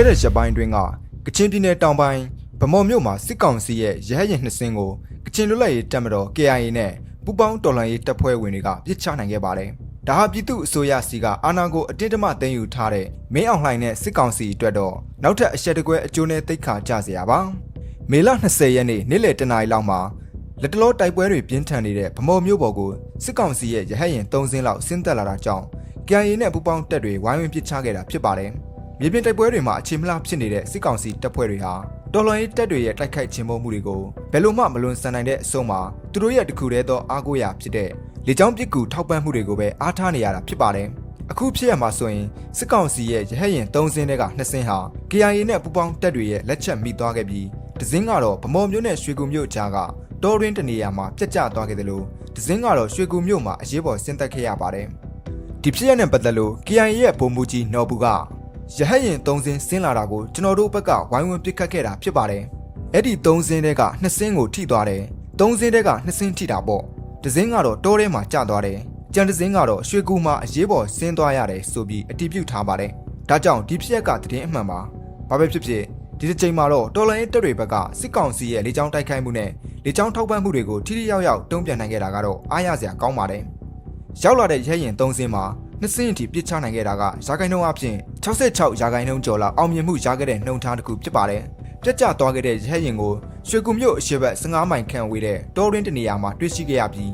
ခဲ့တဲ့ရက်ပိုင်းတွင်းကကချင်ပြည်နယ်တောင်ပိုင်းဗမော်မြို့မှာစစ်ကောင်စီရဲ့ရဟရင်နှစ်စင်းကိုကချင်လွတ်လပ်ရေးတပ်မတော် KIA နဲ့ပူးပေါင်းတော်လှန်ရေးတပ်ဖွဲ့ဝင်တွေကပြစ်ချနိုင်ခဲ့ပါတယ်။ဒါဟာပြည်သူအစိုးရစီကအာဏာကိုအတင်းတမသိမ်းယူထားတဲ့မင်းအောင်လှိုင်နဲ့စစ်ကောင်စီအတွက်တော့နောက်ထပ်အဆက်တကွဲအကျိုးနဲ့တိတ်ခါကြစရာပါ။မေလ20ရက်နေ့နေ့လယ်တနာရီလောက်မှာလက်တလောတိုက်ပွဲတွေပြင်းထန်နေတဲ့ဗမော်မြို့ပေါ်ကိုစစ်ကောင်စီရဲ့ရဟရင်၃စင်းလောက်ဆင်းသက်လာတာကြောင့် KIA နဲ့ပူးပေါင်းတပ်တွေဝိုင်းဝန်းပစ်ချခဲ့တာဖြစ်ပါတယ်။ မြေပြင်တိုက်ပွဲတွေမှာအခြေမလားဖြစ်နေတဲ့စစ်ကောင်စီတပ်ဖွဲ့တွေဟာတော်လှန်ရေးတပ်တွေရဲ့တိုက်ခိုက်ခြင်းမှုမှုတွေကိုဘယ်လိုမှမလွန်ဆန်နိုင်တဲ့အဆုံးမှာသူတို့ရဲ့တခုတည်းသောအားကိုးရာဖြစ်တဲ့လေကြောင်းပစ်ကူထောက်ပံ့မှုတွေကိုပဲအားထားနေရတာဖြစ်ပါတယ်။အခုဖြစ်ရမှာဆိုရင်စစ်ကောင်စီရဲ့ရဟတ်ယာဉ်၃စင်းတွေက2စင်းဟာ KIA နဲ့ပူးပေါင်းတပ်တွေရဲ့လက်ချက်မိသွားခဲ့ပြီးတစင်းကတော့ဗမော်မြို့နဲ့ရွှေကူမြို့ကြားကတောရင်းတနေရာမှာပြတ်ကျသွားခဲ့တယ်လို့တစင်းကတော့ရွှေကူမြို့မှာအရေးပေါ်ဆင်းသက်ခဲ့ရပါတယ်။ဒီဖြစ်ရတဲ့ပတ်သက်လို့ KIA ရဲ့ဗိုလ်မှူးကြီးနော်ဘူးက ရဟတ်ရင်၃စင်းဆင်းလာတာကိုကျွန်တော်တို့ဘက်ကဝိုင်းဝန်းပစ်ခတ်ခဲ့တာဖြစ်ပါတယ်။အဲ့ဒီ၃စင်းတဲက2စင်းကိုထိသွားတယ်။၃စင်းတဲက2စင်းထိတာပေါ့။တစ်စင်းကတော့တောထဲမှာကျသွားတယ်။ကြံတစ်စင်းကတော့ရွှေကူမှာအရေးပေါ်ဆင်းသွားရတယ်ဆိုပြီးအတည်ပြုထားပါတယ်။ဒါကြောင့်ဒီဖြစ်ရက်ကတည်င်းအမှန်ပါ။ဘာပဲဖြစ်ဖြစ်ဒီတစ်ချိန်မှာတော့တော်လိုင်းတပ်တွေဘက်ကစစ်ကောင်စီရဲ့လေကြောင်းတိုက်ခိုက်မှုနဲ့လေကြောင်းထောက်ပံ့မှုတွေကိုထိထိရောက်ရောက်တုံ့ပြန်နိုင်ခဲ့တာကတော့အားရစရာကောင်းပါတယ်။ရောက်လာတဲ့ရဲရင်၃စင်းမှာ နှစ်စင်းအထိပြစ်ချနိုင်ခဲ့တာကရာဂိုင်နှုန်းအပြင်66ရာဂိုင်နှုန်းကျော်လောက်အောင်မြင်မှုရခဲ့တဲ့နှုန်းထားတစ်ခုဖြစ်ပါတယ်။ပြက်ကျသွားခဲ့တဲ့ရဲရင်ကိုရွှေကူမြို့အရှိတ်15မိုင်ခန့်ဝေးတဲ့တောရင်းတနေရာမှာတွေ့ရှိခဲ့ရပြီး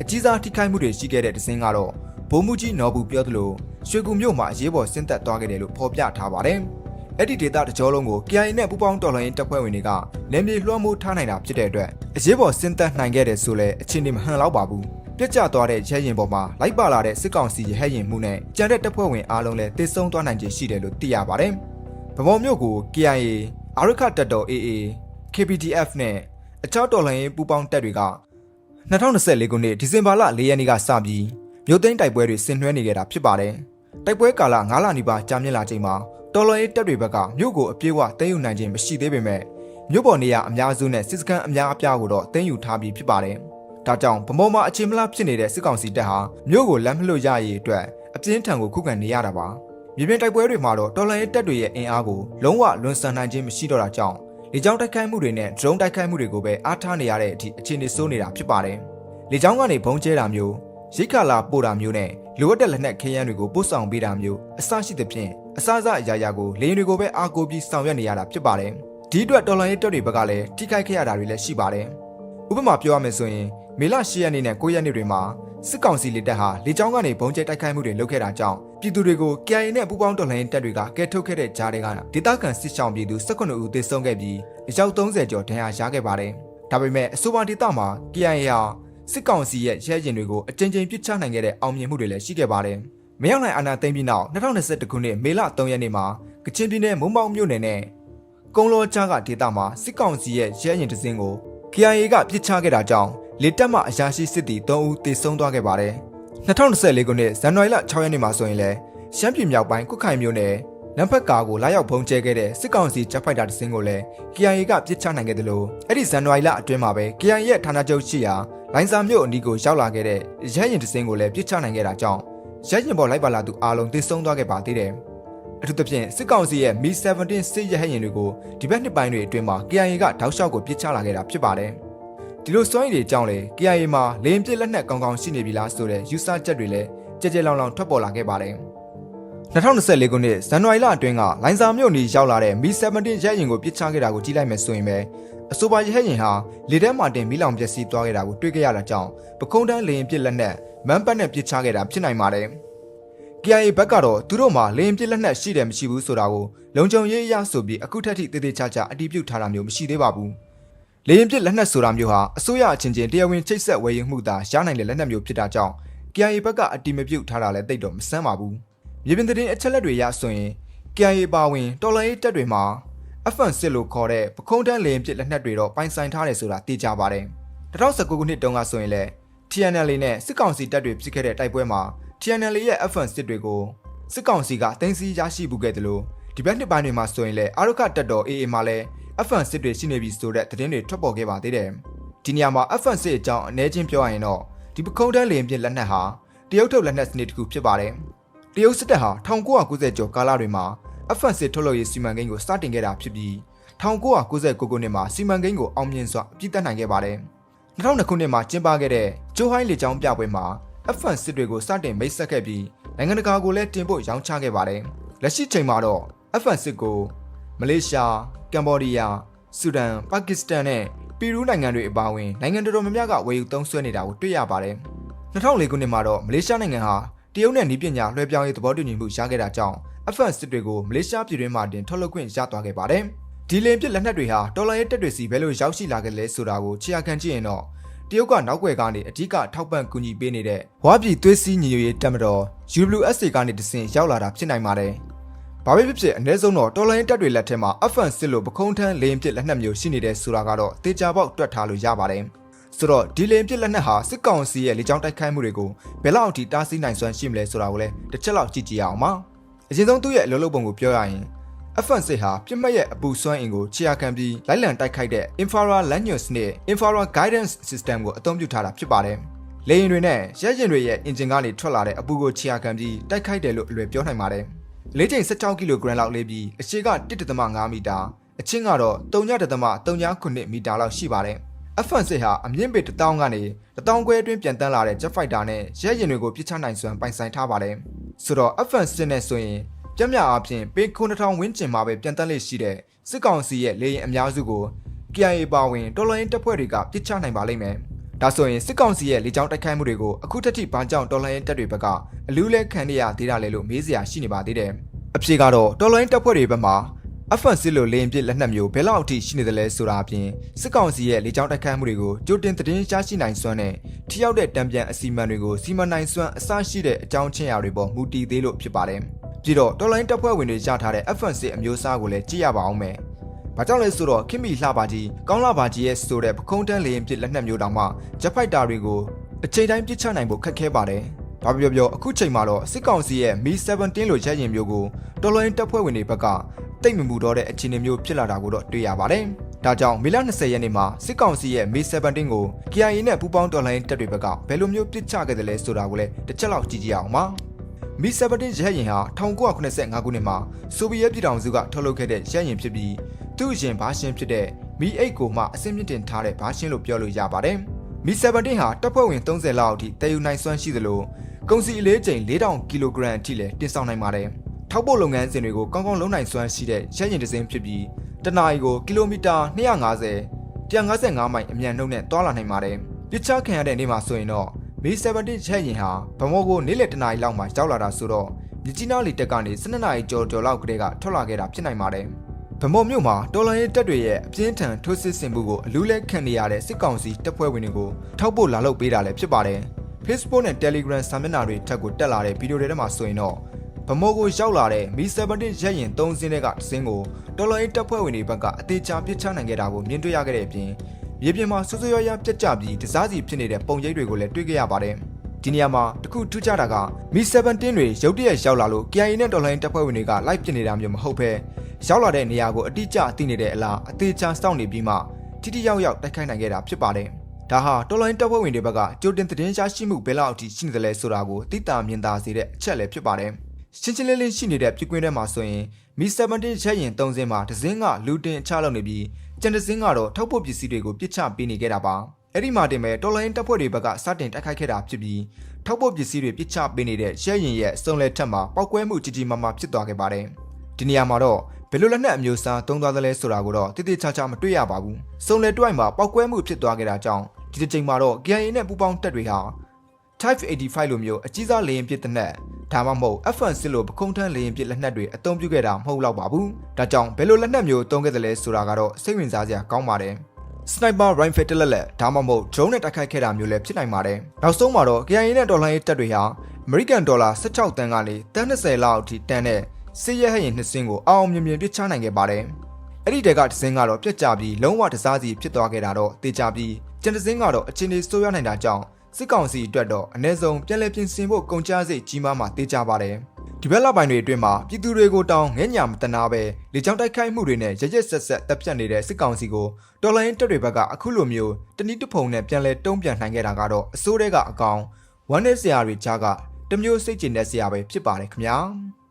အကြီးစားထိခိုက်မှုတွေရှိခဲ့တဲ့ဒဇင်းကတော့ဘိုးမူကြီးနော်ဘူးပြောသလိုရွှေကူမြို့မှာအရေးပေါ်ဆင်းသက်သွားခဲ့တယ်လို့ဖော်ပြထားပါတယ်။အဲ့ဒီဒေတာတကြောလုံးကို KIA နဲ့ပူးပေါင်းတော်လှန်ရေးတပ်ဖွဲ့ဝင်တွေကနယ်မြေလွှမ်းမိုးထားနိုင်တာဖြစ်တဲ့အတွက်အရေးပေါ်ဆင်းသက်နိုင်ခဲ့တယ်ဆိုလဲအခြေအနေမဟန်လောက်ပါဘူး။ ပြက်ကျသွားတဲ့ရဲရင်ပေါ်မှာလိုက်ပါလာတဲ့စစ်ကောင်စီရဲရင်မှုနဲ့ကြံတဲ့တပ်ဖွဲ့ဝင်အားလုံးလည်းတိတ်ဆုံးသွားနိုင်ခြေရှိတယ်လို့သိရပါတယ်။ဗမော်မြို့ကို KIA အာရခတပ်တော် AA KPDF နဲ့အခြားတော်လှန်ရေးပူးပေါင်းတပ်တွေက2024ခုနှစ်ဒီဇင်ဘာလ4ရက်နေ့ကစပြီးမြို့သိမ်းတိုက်ပွဲတွေဆင်နွှဲနေကြတာဖြစ်ပါတယ်။တိုက်ပွဲကာလ9လနီးပါးကြာမြင့်လာချိန်မှာတော်လှန်ရေးတပ်တွေဘက်ကမြို့ကိုအပြည့်အဝသိမ်းယူနိုင်ခြင်းမရှိသေးပေမဲ့မြို့ပေါ်နေရာအများစုနဲ့စစ်စခန်းအများအပြားကိုတော့သိမ်းယူထားပြီးဖြစ်ပါတယ်။ ဒါကြောင့်ဗမော်မှာအခြေမလားဖြစ်နေတဲ့စစ်ကောင်စီတပ်ဟာမြို့ကိုလမ်းမလွတ်ရရေးအတွက်အပြင်းထန်ကိုခုခံနေရတာပါ။မြေပြင်တိုက်ပွဲတွေမှာတော့တော်လှန်ရေးတပ်တွေရဲ့အင်အားကိုလုံးဝလွန်ဆန်နိုင်ခြင်းမရှိတော့တာကြောင့်လေကြောင်းတိုက်ခိုက်မှုတွေနဲ့ drone တိုက်ခိုက်မှုတွေကိုပဲအားထားနေရတဲ့အထိအခြေအနေဆိုးနေတာဖြစ်ပါတယ်။လေကြောင်းကနေဘုံကျဲတာမျိုးရိတ်ခါလာပို့တာမျိုးနဲ့လိုအပ်တဲ့လက်နက်ခဲယမ်းတွေကိုပို့ဆောင်ပေးတာမျိုးအစရှိသဖြင့်အစအစအရာရာကိုလေရင်တွေကိုပဲအားကိုးပြီးဆောင်ရွက်နေရတာဖြစ်ပါတယ်။ဒီအတွက်တော်လိုင်းရေးတပ်တွေဘက်ကလည်းထိခိုက်ခဲ့ရတာတွေလည်းရှိပါတယ်။ ဥပမာပြောရမယ်ဆိုရင်မေလ10ရက်နေ့နဲ့9ရက်နေ့တွေမှာစစ်ကောင်စီလက်တပ်ဟာလေကြောင်းကနေဘုံကျဲတိုက်ခိုက်မှုတွေလုပ်ခဲ့တာကြောင့်ပြည်သူတွေကို KIA နဲ့ပူးပေါင်းတော်လှန်ရေးတပ်တွေကကဲထုတ်ခဲ့တဲ့ကြားတွေကဒေသခံစစ်ဆောင်ပြည်သူ18ဦးသေဆုံးခဲ့ပြီးအယောက်30ကျော်ဒဏ်ရာရခဲ့ပါတယ်။ဒါပေမဲ့အဆိုပါဒေသမှာ KIA ဟာစစ်ကောင်စီရဲ့ရဲရင်တွေကိုအကြိမ်ကြိမ်ပစ်ချနိုင်ခဲ့တဲ့အောင်မြင်မှုတွေလည်းရှိခဲ့ပါတယ်။မရောက်နိုင်အာဏာသိမ်းပြီးနောက်2021ခုနှစ်မေလ3ရက်နေ့မှာကချင်ပြည်နယ်မုံမောက်မြို့နယ်နဲ့ကုန်းလောချားကဒေသမှာစစ်ကောင်စီရဲ့ရဲရင်တစ်စင်းကို KIA ကပစ်ချခဲ့တာကြောင့်လေတပ်မှအရာရှိစစ်သည်3ဦးသေဆုံးသွားခဲ့ပါတယ်။2024ခုနှစ်ဇန်နဝါရီလ6ရက်နေ့မှာဆိုရင်လည်းရှမ်းပြည်မြောက်ပိုင်းကုခိုင်မြို့နယ်နံပါတ်ကာကိုလာရောက်ဖုံးကျဲခဲ့တဲ့စစ်ကောင်စီဂျက်ဖိုက်တာတစ်စင်းကိုလည်း KIA ကပစ်ချနိုင်ခဲ့တယ်လို့အဲ့ဒီဇန်နဝါရီလအတွင်းမှာပဲ KIA ရဲ့ဌာနချုပ်ရှိရာလိုင်းစာမြို့အနီးကိုရောက်လာခဲ့တဲ့ရဲရင်တစ်စင်းကိုလည်းပစ်ချနိုင်ခဲ့တာကြောင့်ရဲရင်ပေါ်လိုက်ပါလာသူအားလုံးသေဆုံးသွားခဲ့ပါသေးတယ်။ အထူးသဖြင့်စစ်ကောင်စီရဲ့ Mi-17 စစ်ရဟတ်ရင်တွေကိုဒီဘက်နှစ်ပိုင်းတွေအတွင်းမှာ KIA ကတောက်လျှောက်ကိုပစ်ချလာခဲ့တာဖြစ်ပါတယ်။ဒီလိုစွမ်းရည်တွေကြောင့်လေ KIA မှာလေရင်ပစ်လက်နက်ကောင်းကောင်းရှိနေပြီလားဆိုတဲ့ယူဆချက်တွေလည်းကြဲကြဲလောင်လောင်ထွက်ပေါ်လာခဲ့ပါတယ်။2024ခုနှစ်ဇန်နဝါရီလအတွင်းကလိုင်းစာမြို့နီရောက်လာတဲ့ Mi-17 ရဲရင်ကိုပစ်ချခဲ့တာကိုကြည့်လိုက်မယ်ဆိုရင်ပဲအဆိုပါရဲရင်ဟာလေထဲမှာတင်မီးလောင်ပျက်စီးသွားခဲ့တာကိုတွေ့ကြရတာကြောင့်ပခုံးတန်းလေရင်ပစ်လက်နက်မန်ပတ်နဲ့ပစ်ချခဲ့တာဖြစ်နိုင်ပါတယ်။ KIA ဘက်ကတော့သူတို့မှာလေရင်ပစ်လက်နက်ရှိတယ်မရှိဘူးဆိုတာကိုလုံခြုံရေးအရဆိုပြီးအခုထက်ထိတေးသေးချာချာအတည်ပြုထားတာမျိုးမရှိသေးပါဘူး။လေရင်ပစ်လက်နက်ဆိုတာမျိုးဟာအစိုးရအချင်းချင်းတရားဝင်ချိတ်ဆက်ဝယ်ယူမှုသာရနိုင်တဲ့လက်နက်မျိုးဖြစ်တာကြောင့် KIA ဘက်ကအတည်မပြုထားတာလည်းတိတ်တော့မဆန်းပါဘူး။မြေပြင်သတင်းအချက်လက်တွေရဆိုရင် KIA ပါဝင်တော်လိုင်းရေးတပ်တွေမှာ FN စစ်လို့ခေါ်တဲ့ပခုံးတန်းလေရင်ပစ်လက်နက်တွေတော့ပိုင်ဆိုင်ထားတယ်ဆိုတာသိကြပါတယ်။2019ခုနှစ်တုန်းကဆိုရင်လည်း TNL နဲ့စစ်ကောင်စီတပ်တွေဖြစ်ခဲ့တဲ့တိုက်ပွဲမှာ TNL ရဲ့ FN စစ်တွေကိုစစ်ကောင်စီကတင်စီရရှိမှုခဲ့တယ်လို့ဒီဘက်နှစ်ပိုင်းတွေမှာဆိုရင်လည်းအာရခတပ်တော် AA မှာလည်း FN စစ်တွေရှိနေပြီဆိုတဲ့သတင်းတွေထွက်ပေါ်ခဲ့ပါသေးတယ်။ဒီနေရာမှာ FN စစ်အကြောင်းအနည်းချင်းပြောရရင်တော့ဒီပခုံးတန်းလေရင်ပစ်လက်နက်ဟာတရုတ်ထုတ်လက်နက်စနစ်တစ်ခုဖြစ်ပါတယ်။တရုတ်စစ်တပ်ဟာ1990ကျော်ကာလတွေမှာ F1 စစ်ထုတ်လုပ်ရေးစီမံကိန်းကိုစတင်ခဲ့တာဖြစ်ပြီး1999ခုနှစ်မှာစီမံကိန်းကိုအောင်မြင်စွာအပြည့်တက်နိုင်ခဲ့ပါတယ်။2002ခုနှစ်မှာကျင်းပခဲ့တဲ့ဂျိုဟိုင်းလေကြောင်းပြပွဲမှာ F1 စစ်တွေကိုစတင်မိတ်ဆက်ခဲ့ပြီးနိုင်ငံတကာကိုလည်းတင်ပို့ရောင်းချခဲ့ပါတယ်။လက်ရှိချိန်မှာတော့ F1 စစ်ကိုမလေးရှား၊ကမ်ဘောဒီးယား၊ဆူဒန်၊ပါကစ္စတန်နဲ့ပီရူးနိုင်ငံတွေအပါအဝင်နိုင်ငံတော်တော်များများကဝယ်ယူသုံးစွဲနေတာကိုတွေ့ရပါတယ်။2004ခုနှစ်မှာတော့မလေးရှားနိုင်ငံဟာတရုတ်နဲ့နီးပညာလွှဲပြောင်းရေးသဘောတူညီမှုရခဲ့တာကြောင့် F1 စစ်တွေကိုမလေးရှားပြည်တွင်းမှာတင်ထုတ်လုပ်ခွင့်ရသွားခဲ့ပါတယ်။ဒီလင်ပစ်လက်နက်တွေဟာတော်လိုင်းရဲတပ်တွေစီဘယ်လိုရောက်ရှိလာခဲ့လဲဆိုတာကိုခြေခံကြည့်ရင်တော့ တရုတ်ကနောက်ွယ်ကနေအဓိကထောက်ပံ့ကူညီပေးနေတဲ့ဝါပြည်သွေးစည်းညီညွတ်ရေးတပ်မတော် UWSA ကနေတဆင့်ရောက်လာတာဖြစ်နိုင်ပါတယ်။ဘာပဲဖြစ်ဖြစ်အ ਨੇ ဆုံးတော့တော်လိုင်းတပ်တွေလက်ထက်မှာ F1 စစ်လို့ပခုံးထမ်းလေရင်ပစ်လက်နက်မျိုးရှိနေတဲ့ဆိုတာကတော့တေချာပေါက်တွက်ထားလို့ရပါတယ်။ဆိုတော့ဒီလေရင်ပစ်လက်နက်ဟာစစ်ကောင်စီရဲ့လေကြောင်းတိုက်ခိုက်မှုတွေကိုဘယ်လောက်အထိတားဆီးနိုင်စွမ်းရှိမလဲဆိုတာကိုလည်းတစ်ချက်လောက်ကြည့်ကြည့်ရအောင်ပါ။အရင်ဆုံးသူ့ရဲ့အလုပ်လုပ်ပုံကိုပြောရရင် F1 စစ်ဟာပြစ်မှတ်ရဲ့အပူစွမ်းအင်ကိုခြေရာခံပြီးလိုက်လံတိုက်ခိုက်တဲ့ infrared lanyards နဲ့ infrared guidance system ကိုအသုံးပြုထားတာဖြစ်ပါတယ်။လေယာဉ်တွေနဲ့ရဲရင်တွေရဲ့အင်ဂျင်ကနေထွက်လာတဲ့အပူကိုခြေရာခံပြီးတိုက်ခိုက်တယ်လို့အလွယ်ပြောနိုင်ပါတယ်။လေးချိန်16ကီလိုဂရမ်လောက်လေးပြီးအရှိက1.5မီတာအချင်းကတော့3.3.3မီတာလောက်ရှိပါတယ်။ F1 စစ်ဟာအမြင့်ပေ1000ကနေ1000ခွဲအတွင်းပြန်တန်းလာတဲ့ jet fighter နဲ့ရဲရင်တွေကိုပြစ်ချနိုင်စွမ်းပိုင်ဆိုင်ထားပါတယ်။ဆိုတော့ F1 စစ်နဲ့ဆိုရင် ပြက်မြအားဖြင့်ပေ9000ဝန်းကျင်မှာပဲပြန်တက်လေရှိတဲ့စစ်ကောင်စီရဲ့လေရင်အများစုကို KIA ပါဝင်တော်လိုင်းတပ်ဖွဲ့တွေကပြစ်ချနိုင်ပါလိမ့်မယ်။ဒါဆိုရင်စစ်ကောင်စီရဲ့လေကြောင်းတိုက်ခိုက်မှုတွေကိုအခုထက်ထိဘာကြောင့်တော်လိုင်းတပ်တွေဘက်ကအလူးလဲခံရသေးတာလဲလို့မေးစရာရှိနေပါသေးတယ်။အဖြေကတော့တော်လိုင်းတပ်ဖွဲ့တွေဘက်မှာ F1 စစ်လိုလေရင်ပစ်လက်နက်မျိုးဘယ်လောက်အထိရှိနေသလဲဆိုတာအပြင်စစ်ကောင်စီရဲ့လေကြောင်းတိုက်ခိုက်မှုတွေကိုကြိုတင်သတင်းရှားရှိနိုင်စွမ်းနဲ့ထိရောက်တဲ့တံပြန်အစီအမံတွေကိုစီမံနိုင်စွမ်းအစရှိတဲ့အကြောင်းချင်းရာတွေပေါ်မူတည်သေးလို့ဖြစ်ပါတယ်။ ပြီးတော့တော်လိုင်းတပ်ဖွဲ့ဝင်တွေရထားတဲ့ F1 အမျိုးအစားကိုလည်းကြည့်ရပါအောင်မယ်။ဘာကြောင့်လဲဆိုတော့ခင်မီလှပါကြီးကောင်းလာပါကြီးရဲ့ဆိုတဲ့ပခုံးတန်းလေရင်ပစ်လက်နက်မျိုးတောင်မှဂျက်ဖိုက်တာတွေကိုအချိန်တိုင်းပစ်ချနိုင်ဖို့ခက်ခဲပါတယ်။ဘာပြောပြောအခုချိန်မှာတော့စစ်ကောင်စီရဲ့ Mi-17 လိုရက်ရင်မျိုးကိုတော်လိုင်းတပ်ဖွဲ့ဝင်တွေဘက်ကတိတ်မမူတော့တဲ့အခြေအနေမျိုးဖြစ်လာတာကိုတော့တွေ့ရပါတယ်။ဒါကြောင့်မေလ20ရက်နေ့မှာစစ်ကောင်စီရဲ့ Mi-17 ကို KIA နဲ့ပူးပေါင်းတော်လိုင်းတပ်တွေဘက်ကဘယ်လိုမျိုးပစ်ချခဲ့တယ်လဲဆိုတာကိုလည်းတစ်ချက်လောက်ကြည့်ကြည့်အောင်ပါ။ မီ17ရဟရင်ဟာ1985ခုနှစ်မှာဆိုဗီယက်ပြည်ထောင်စုကထုတ်လုပ်ခဲ့တဲ့ရဟရင်ဖြစ်ပြီးသူ့အရင်ဘာရှင်ဖြစ်တဲ့မီ8ကိုမှအဆင့်မြင့်တင်ထားတဲ့ဘာရှင်လို့ပြောလို့ရပါတယ်။မီ17ဟာတပ်ဖွဲ့ဝင်30လောက်အထိတည်ယူနိုင်စွမ်းရှိသလိုကုန်စီအလေးချိန်4000ကီလိုဂရမ်အထိလည်းတင်ဆောင်နိုင်ပါတယ်။ထောက်ပို့လုပ်ငန်းစဉ်တွေကိုကောင်းကောင်းလုပ်နိုင်စွမ်းရှိတဲ့ရဟရင်တစ်စင်းဖြစ်ပြီးတနအီကိုကီလိုမီတာ250 155မိုင်အမြန်နှုန်းနဲ့တွာလာနိုင်ပါတယ်။ပြစ်ချခံရတဲ့နေ့မှာဆိုရင်တော့ မေ17 ချက်ရင်ဟာဗမောကိုနေ့လယ်တနာရီလောက်မှာရောက်လာတာဆိုတော့မြကြီးနားလီတက်ကနေ12နာရီကျော်ကျော်လောက်ကတည်းကထွက်လာခဲ့တာဖြစ်နိုင်ပါတယ်။ဗမောမြို့မှာတော်လန်ရေးတပ်တွေရဲ့အပြင်းထန်ထိုးစစ်ဆင်မှုကိုအလူးလဲခံနေရတဲ့စစ်ကောင်စီတပ်ဖွဲ့ဝင်တွေကိုထောက်ပို့လာလုပ်ပေးတာလည်းဖြစ်ပါတယ်။ Facebook နဲ့ Telegram စာမျက်နှာတွေထက်ကိုတက်လာတဲ့ဗီဒီယိုတွေထဲမှာဆိုရင်တော့ဗမောကိုရောက်လာတဲ့မီ17 ရက်ရင်3စင်းတွေကစင်းကိုတော်လန်ရေးတပ်ဖွဲ့ဝင်တွေဘက်ကအသေးချာပစ်ချနိုင်ခဲ့တာကိုမြင်တွေ့ရခဲ့တဲ့အပြင် မြေပြင်မှာဆွဆွရွရွပြက်ကြပြီးတစားစီဖြစ်နေတဲ့ပုံရိပ်တွေကိုလည်းတွေ့ခဲ့ရပါတယ်။ဒီနေရာမှာတခုထူးခြားတာကမီ17တွေရုတ်တရက်ရောက်လာလို့ KIA နဲ့တော်လိုင်းတပ်ဖွဲ့ဝင်တွေကလိုက်ပစ်နေတာမျိုးမဟုတ်ဘဲရောက်လာတဲ့နေရာကိုအတိအကျသိနေတဲ့အလားအသေးချာစောင့်နေပြီးမှတိတိယောက်ယောက်တိုက်ခိုက်နိုင်ခဲ့တာဖြစ်ပါတယ်။ဒါဟာတော်လိုင်းတပ်ဖွဲ့ဝင်တွေဘက်ကကြိုတင်သတင်းရှားရှိမှုဘယ်လောက်အထိရှိနေသလဲဆိုတာကိုသိတာမြင်သာစေတဲ့အချက်လည်းဖြစ်ပါတယ်။ရှင်းရှင်းလင်းလင်းရှိနေတဲ့ပြကွင်းထဲမှာဆိုရင် မီ17ချက်ရင်3စင်းမှာဒဇင်းကလူတင်အချလုပ်နေပြီးကျန်တစင်းကတော့ထောက်ပို့ပစ္စည်းတွေကိုပြစ်ချပေးနေခဲ့တာပါအဲ့ဒီမှာတင်မဲ့တော်လိုင်းတပ်ဖွဲ့တွေဘက်ကစတင်တိုက်ခိုက်ခဲ့တာဖြစ်ပြီးထောက်ပို့ပစ္စည်းတွေပြစ်ချပေးနေတဲ့ရဲရင်ရဲ့စုံလက်ထက်မှာပောက်ကွဲမှုကြီးကြီးမားမားဖြစ်သွားခဲ့ပါတယ်ဒီနေရာမှာတော့ဘယ်လိုလက်နက်အမျိုးအစားသုံးသွားသလဲဆိုတာကိုတော့တိတိကျကျမတွေ့ရပါဘူးစုံလက်တွိုက်မှာပောက်ကွဲမှုဖြစ်သွားခဲ့တာကြောင့်ဒီတစ်ချိန်မှာတော့ KIA နဲ့ပူးပေါင်းတပ်တွေဟာ Type 85လိုမျိုးအကြီးစားလေယာဉ်ပစ်တဲ့နက် ဒါမှမဟုတ် F1 စစ်လို့ပခုံးထမ်းလေရင်ပစ်လက်နက်တွေအသုံးပြုခဲ့တာမဟုတ်တော့ပါဘူး။ဒါကြောင့်ဘယ်လိုလက်နက်မျိုးသုံးခဲ့တယ်လဲဆိုတာကတော့စိတ်ဝင်စားစရာကောင်းပါတယ်။ Sniper Rifle တက်လက်လက်ဒါမှမဟုတ် drone နဲ့တိုက်ခိုက်ခဲ့တာမျိုးလည်းဖြစ်နိုင်ပါတယ်။နောက်ဆုံးမှာတော့ KIA နဲ့ဒေါ်လာရေးတပ်တွေဟာ American Dollar 16တန်းကနေတန်း20လောက်အထိတန်းတဲ့စစ်ရဲဟရင်နှစ်စင်းကိုအောင်အောင်မြင်မြင်ပြစ်ချနိုင်ခဲ့ပါတယ်။အဲ့ဒီတဲကတစ်စင်းကတော့ပြက်ကြပြီးလုံးဝတစားစီဖြစ်သွားခဲ့တာတော့တေချာပြီးကျန်တစ်စင်းကတော့အချင်းလေးဆိုးရနိုင်တာကြောင့် စစ်ကောင်စီအတွက်တော့အ ਨੇ ဆုံးပြန်လည်ပြင်ဆင်ဖို့ကုန်ကျစရိတ်ကြီးမားမှာတေးကြပါတယ်။ဒီဘက်လပိုင်းတွေအတွင်းမှာပြည်သူတွေကိုတောင်းငဲ့ညာမတနာပဲလေကြောင်းတိုက်ခိုက်မှုတွေနဲ့ရရက်ဆက်ဆက်တပ်ဖြတ်နေတဲ့စစ်ကောင်စီကိုတော်လိုင်းတပ်တွေဘက်ကအခုလိုမျိုးတနည်းတစ်ဖုံနဲ့ပြန်လည်တုံးပြန်နိုင်ခဲ့တာကတော့အစိုးရကအကောင်ဝမ်းနည်းစရာတွေကြားကတမျိုးစိတ်ကျဉ်တဲ့စရာပဲဖြစ်ပါတယ်ခင်ဗျာ။